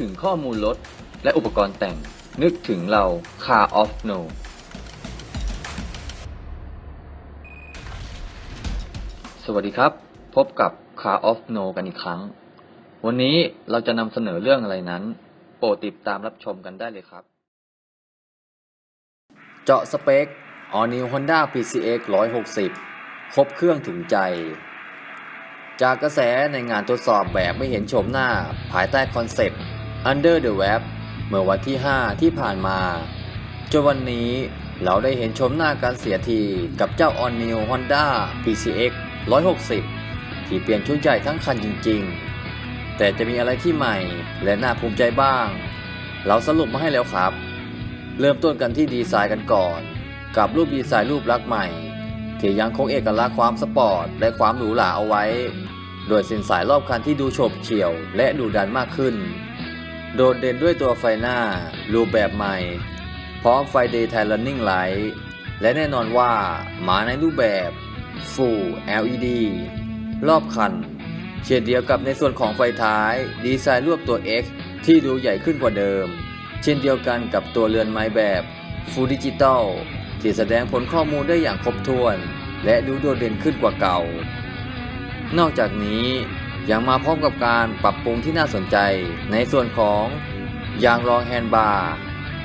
ถึงข้อมูลรถและอุปกรณ์แต่ง นึกถึงเรา Car of No สวัสดีครับ พบกับ Car of No กันอีกครั้ง วันนี้เราจะนำเสนอเรื่องอะไรนั้น โปรดติดตามรับชมกันได้เลยครับ เจาะสเปค All New Honda PCX 160 ครบเครื่องถึงใจจากกระแสในงานทดสอบแบบไม่เห็นโฉมหน้าภายใต้คอนเซปต์ Under the Web เมื่อวันที่ 5 ที่ผ่านมา จนวันนี้เราได้เห็นชมหน้าการเสียทีกับเจ้า All New Honda PCX 160 ที่เปลี่ยนชุดใหญ่ทั้งคันจริงๆ แต่จะมีอะไรที่ใหม่และน่าภูมิใจบ้าง เราสรุปมาให้แล้วครับ เริ่มต้นกันที่ดีไซน์กันก่อน กับรูปดีไซน์รูปลักษณ์ใหม่ ที่ยังคงเอกลักษณ์ความสปอร์ตและความหรูหราเอาไว้ โดยเส้นสายรอบคันที่ดูโฉบเฉี่ยวและดูดันมากขึ้น โดดเด่นด้วยตัวไฟหน้ารูปแบบใหม่ พร้อมไฟ Daytime Running Light และแน่นอนว่ามาในรูปแบบ Full LED รอบคันเช่นเดียวกับในส่วนของไฟท้าย ดีไซน์รวบตัว X ที่ดูใหญ่ขึ้นกว่าเดิม เช่นเดียวกันกับตัวเรือนไม้แบบ Full Digital ที่แสดงผลข้อมูลได้อย่างครบถ้วน และดูโดดเด่นขึ้นกว่าเก่า นอกจากนี้ ยังมาพร้อมกับการปรับปรุงที่น่าสนใจ ในส่วนของยางรองแฮนด์บาร์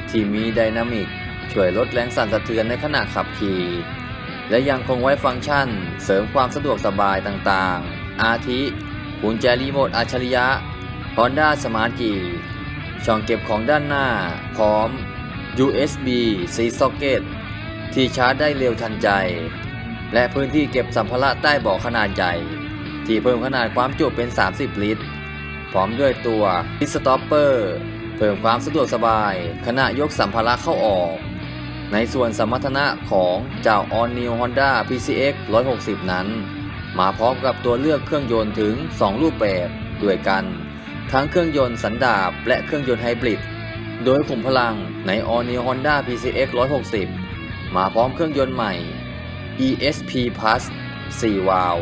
ที่มีไดนามิกช่วยลดแรงสั่นสะเทือนในขณะขับขี่ และยังคงไว้ฟังก์ชัน เสริมความสะดวกสบายต่างๆ อาทิกุญแจรีโมทอัจฉริยะ Honda Smart Key ช่องเก็บของด้านหน้า พร้อม USB C socket ที่ชาร์จได้เร็วทันใจ และพื้นที่เก็บสัมภาระใต้เบาะขนาดใหญ่ ที่เพิ่มขนาดความจุเป็น 30 ลิตร พร้อมด้วยตัวพิสต็อปเปอร์เพิ่มความสะดวกสบาย ขณะยกสัมภาระเข้าออก ในส่วนสมรรถนะของเจ้า All New Honda PCX 160 นั้น มาพร้อมกับตัวเลือกเครื่องยนต์ถึง 2 รูปแบบด้วยกัน ทั้งเครื่องยนต์สันดาปและเครื่องยนต์ไฮบริดโดยขุมพลังใน All New Honda PCX 160 มาพร้อมเครื่องยนต์ใหม่ ESP Plus 4 วาล์ว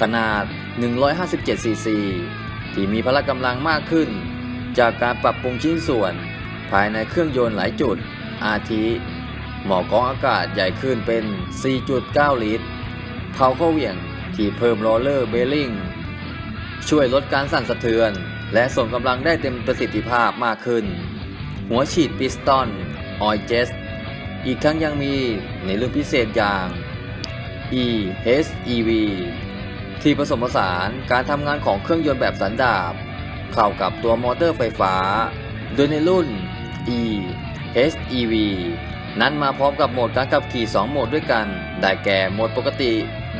ขนาด 157cc ที่มีพละกำลังมากขึ้น จากการปรับปรุงชิ้นส่วน ภายในเครื่องยนต์หลายจุด อาทิหมอกองอากาศใหญ่ขึ้นเป็น 4.9 ลิตร เผาเข้าเหวี่ยงที่เพิ่มโรลเลอร์เบลลิงช่วยลดการสั่นสะเทือน และส่งกำลังได้เต็มประสิทธิภาพมากขึ้น หัวฉีดปิสตอนออยเจสอีกทั้งยังมีในเรื่องพิเศษอย่าง EHEV ที่ผสมผสานการทำงานของเครื่องยนต์แบบสันดาปเข้ากับตัวมอเตอร์ไฟฟ้า โดยในรุ่น EHEV นั้นมาพร้อมกับโหมดการขับขี่ 2 โหมดด้วยกัน ได้แก่โหมดปกติ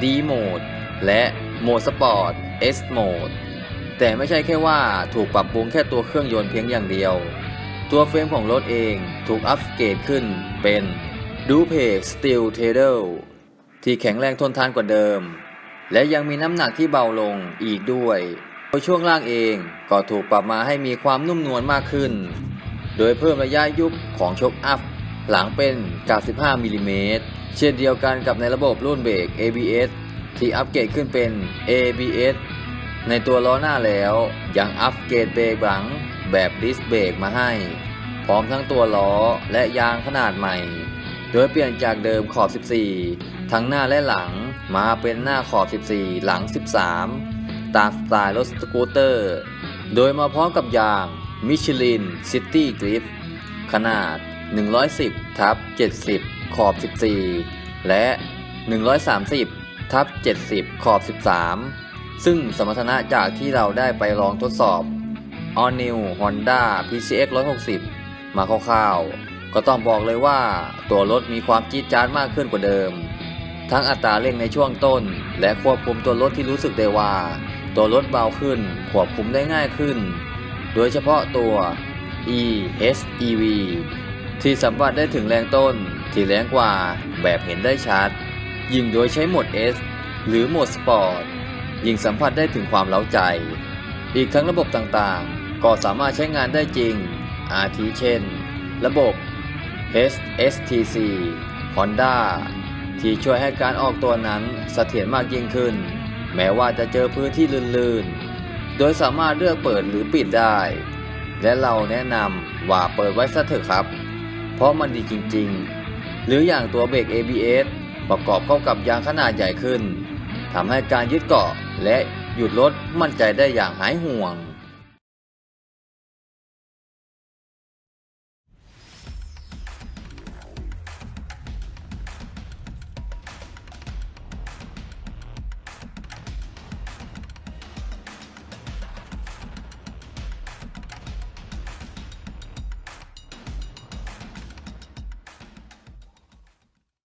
D โหมดและโหมดสปอร์ต S โหมดแต่ไม่ใช่แค่ว่าถูกปรับปรุงแค่ตัวเครื่องยนต์เพียงอย่างเดียว ตัวเฟรมของรถเองถูกอัปเกรดขึ้นเป็นดูเพกสตีลเทเดลที่แข็งแรงทนทานกว่าเดิม และยังมีน้ำหนักที่เบาลงอีกด้วยโดยช่วงล่างเองก็ถูกปรับมาให้มีความนุ่มนวลมากขึ้น โดยเพิ่มระยะยุบของชกอัพ หลังเป็น 95มิลลิเมตรเช่นเดียวกันกับในระบบรุ่นเบรก ABS ที่อัปเกรดขึ้นเป็น ABS ในตัวล้อหน้าแล้วยังอัปเกรดเบรกหลังแบบดิสเบรกมาให้ พร้อมทั้งตัวล้อและยางขนาดใหม่ โดยเปลี่ยนจากเดิมขอบ 14 ทั้งหน้าและหลัง มาเป็นหน้าขอบ 14 หลัง 13 ตามสไตล์รถสกูตเตอร์ โดยมาพร้อมกับยางมิชลินซิตี้กริฟขนาด 110 ทับ 70 ขอบ 14 และ 130 ทับ 70 ขอบ 13 ซึ่งสมรรถนะจากที่เราได้ไปลองทดสอบ All New Honda PCX 160 มาคร่าวๆ ก็ต้องบอกเลยว่าตัวรถมีความจี๊ดจ๊าดมากขึ้นกว่าเดิม ทั้งอัตราเร่งในช่วงต้น และควบคุมตัวรถที่รู้สึกได้ว่า ตัวรถเบาขึ้น ควบคุมได้ง่ายขึ้น โดยเฉพาะตัว EHEV ที่สัมผัสได้ถึงแรงต้นที่แรงกว่าแบบเห็นได้ชัด ยิ่งโดยใช้โหมด S หรือโหมดสปอร์ตยิ่งสัมผัสได้ถึงความเล้าใจ อีกทั้งระบบต่างๆ ก็สามารถใช้งานได้จริง อาทิเช่น ระบบ HSTC Honda ที่ช่วยให้การออกตัวนั้นเสถียรมากยิ่งขึ้น แม้ว่าจะเจอพื้นที่ลื่นๆ โดยสามารถเลือกเปิดหรือปิดได้ และเราแนะนำว่าเปิดไว้ซะเถอะครับ เพราะมันดีจริงๆ หรืออย่างตัวเบรก ABS ประกอบเข้ากับยางขนาดใหญ่ขึ้นทำให้การยึดเกาะและหยุดรถมั่นใจได้อย่างหายห่วง